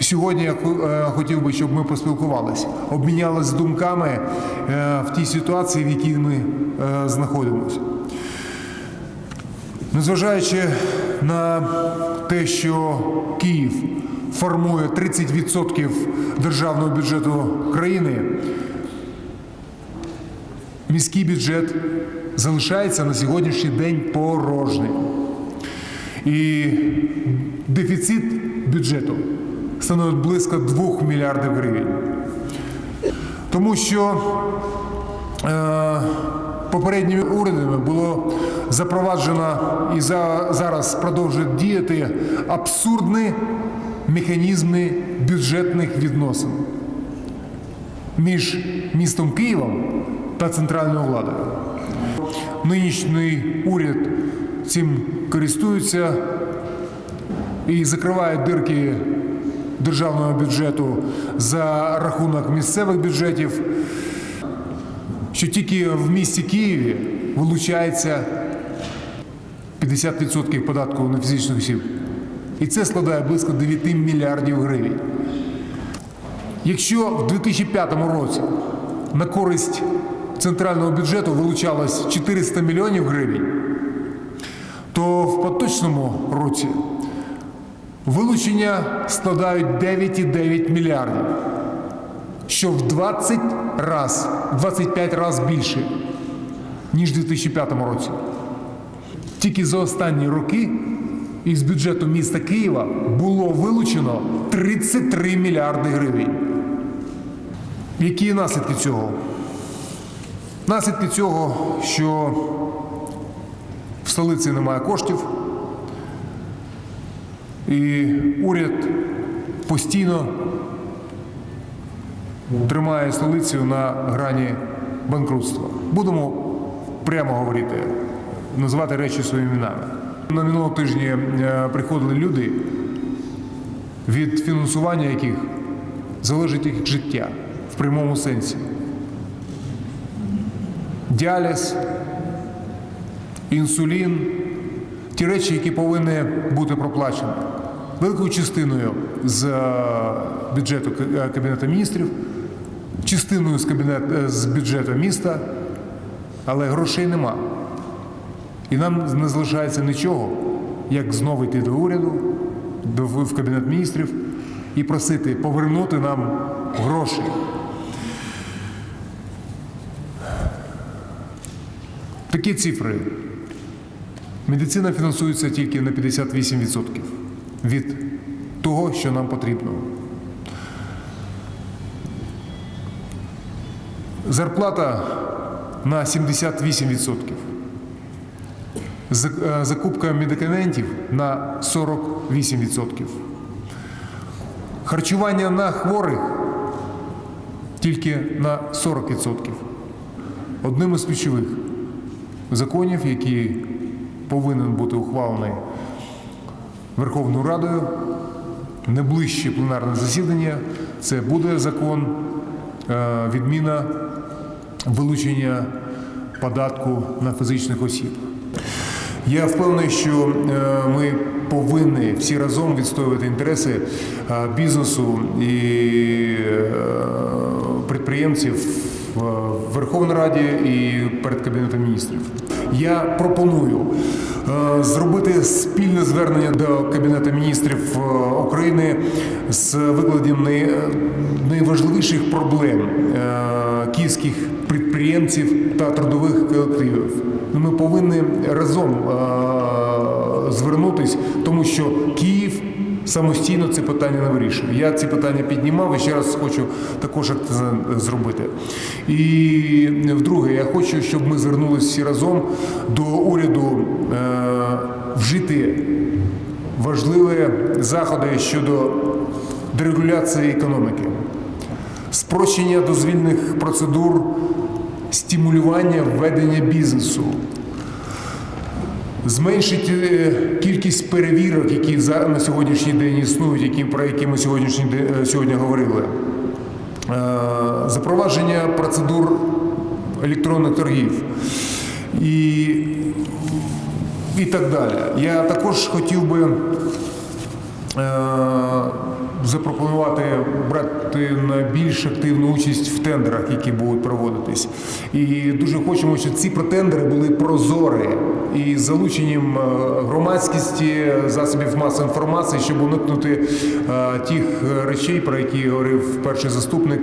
Сьогодні я е, хотів би, щоб ми поспілкувалися, обмінялися думками е, в тій ситуації, в якій ми е, знаходимося. Незважаючи на те, що Київ формує 30% державного бюджету країни, міський бюджет залишається на сьогоднішній день порожнім. І дефіцит бюджету становить близько 2 мільярдів гривень. Тому що е, попередніми урядами було запроваджено і за, зараз продовжують діяти абсурдні механізми бюджетних відносин між містом Києвом та центральною владою. Нинішній уряд цим користується і закриває дирки державного бюджету за рахунок місцевих бюджетів, що тільки в місті Києві вилучається 50% податку на фізичних осіб. І це складає близько 9 мільярдів гривень. Якщо в 2005 році на користь центрального бюджету вилучалось 400 мільйонів гривень, то в поточному році вилучення складають 9,9 мільярдів, що в 20 раз, 25 разів більше, ніж в 2005 році. Тільки за останні роки із бюджету міста Києва було вилучено 33 мільярди гривень. Які наслідки цього? Наслідки цього, що в столиці немає коштів, і уряд постійно тримає столицю на грані банкрутства. Будемо прямо говорити, називати речі своїми іменами. На минулого тижні е, приходили люди, від фінансування яких залежить їх життя в прямому сенсі. Діаліз, інсулін, ті речі, які повинні бути проплачені великою частиною з е, бюджету е, Кабінету міністрів, частиною з, кабінет, е, з бюджету міста, але грошей нема. І нам не залишається нічого, як знову йти до уряду, в Кабінет міністрів і просити повернути нам гроші. Такі цифри. Медицина фінансується тільки на 58% від того, що нам потрібно. Зарплата на 78%. Е, Закупка медикаментів на 48%. Харчування на хворих тільки на 40%. Одним із ключових законів, який повинен бути ухвалений Верховною Радою, не ближче пленарне засідання, це буде закон е, відміна вилучення податку на фізичних осіб. Я впевнений, що е, ми повинні всі разом відстоювати інтереси е, бізнесу і підприємців в Верховній Раді і перед Кабінетом міністрів. Я пропоную е, зробити спільне звернення до Кабінету міністрів е, України з викладенням найважливіших проблем е, київських підприємців та трудових колективів. Ми повинні разом е, звернутись, тому що Київ самостійно це питання не вирішує. Я ці питання піднімав і ще раз хочу також зробити. І вдруге, я хочу, щоб ми звернулися всі разом до уряду е, вжити важливі заходи щодо дерегуляції економіки, спрощення дозвільних процедур, стимулювання введення бізнесу. Зменшити е, кількість перевірок, які на сьогоднішній день існують, які, про які ми сьогоднішній е, сьогодні говорили. Е, Запровадження процедур електронних торгів і, і так далі. Я також хотів би запропонувати брати на більш активну участь в тендерах, які будуть проводитись. І дуже хочемо, щоб ці тендери були прозорі і залученням е, громадськості засобів масової інформації, щоб уникнути е, тих речей, про які говорив перший заступник,